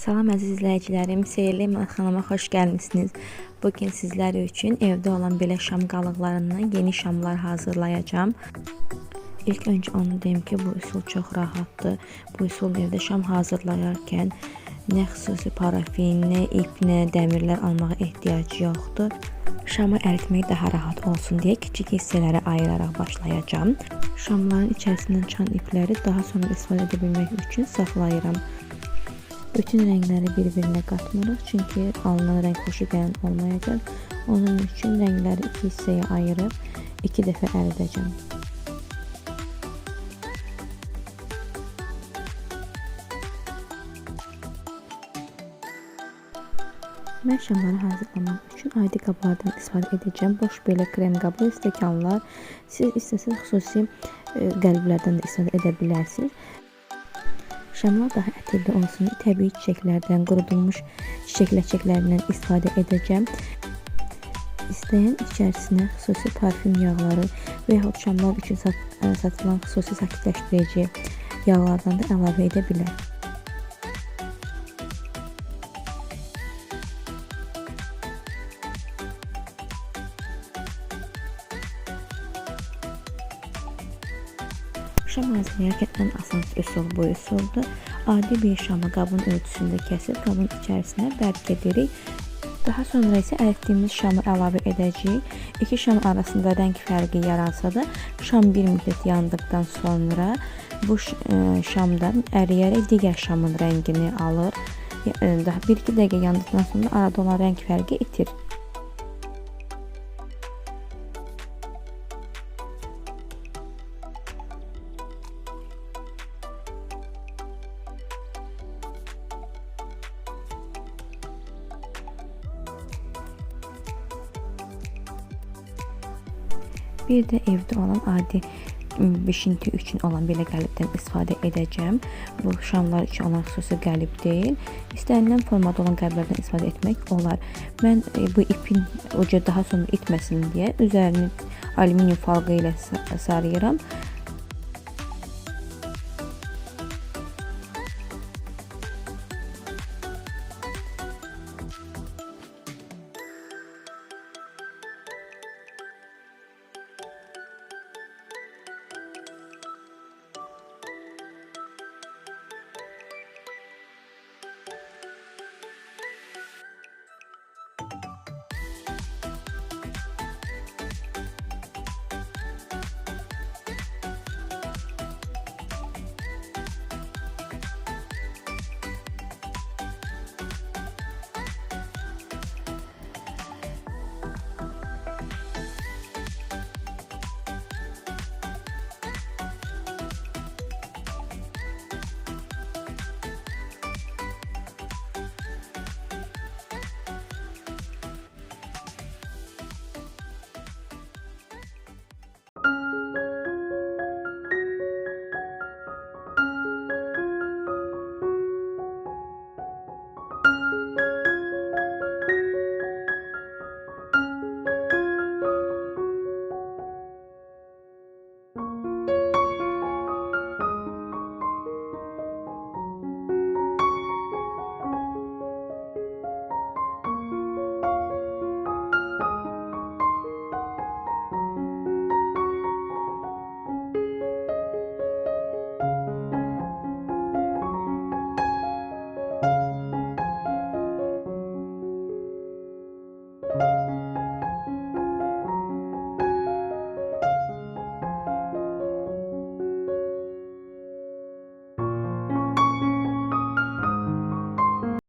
Salam əziz izləyicilərim, Seyirli Mətxanama xoş gəlmisiniz. Bugün sizlər üçün evdə olan belə şam qalıqlarından yeni şamlar hazırlayacağım. İlk öncə onu deyim ki, bu üsul çox rahatdır. Bu üsul evdə şam hazırlayarkən nə xüsusi parafin, nə ip, nə dəmirlər almağa ehtiyac yoxdur. Şamı əritmək daha rahat olsun deyə kiçik hissələrə ayıraraq başlayacağam. Şamların içərisindən çıxan ipləri daha sonra istifadə edə bilmək üçün saxlayıram. Bütün rəngləri bir-birinə qatmırıq, çünki alınan rəng xoşu gələn olmayacaq. Onun üçün rəngləri iki hissəyə ayırıb iki dəfə əridəcəm. Mən şamları hazırlamaq üçün adi qablardan istifadə edəcəm. Boş belə krem qabı, stəkanlar. Siz istəsəz xüsusi e, qəlblərdən də istifadə edə bilərsiniz. Şamlar daha ətirli olsun deyə təbii çiçəklərdən, qurudulmuş çiçək ləçəklərindən istifadə edəcəm. İstəyən içərisinə xüsusi parfüm yağları və yaxud şamlar üçün ə, satılan xüsusi sakitləşdirici yağlardan da əlavə edə bilər. Şam hazırlayarkən ən asan üsul bu üsuldur. Adi bir şamı qabın ölçüsündə kəsib qabın içərisinə bərk edirik. Daha sonra isə əritdiyimiz şamı əlavə edəcəyik. İki şam arasında rəng fərqi yaransa da, şam bir müddət yandıqdan sonra bu ə, şamdan əriyərək digər şamın rəngini alır. Ə, Daha 1-2 dəqiqə yandıqdan sonra arada olan rəng fərqi itir. Bir də evdə olan adi ım, bişinti üçün olan belə qəlibdən istifadə edəcəm. Bu şamlar üçün olan xüsusi qəlib deyil. İstənilən formada olan qəliblərdən istifadə etmək olar. Mən e, bu ipin ucu daha sonra itməsin deyə üzərini alüminium folqa ilə sa- sarıyıram.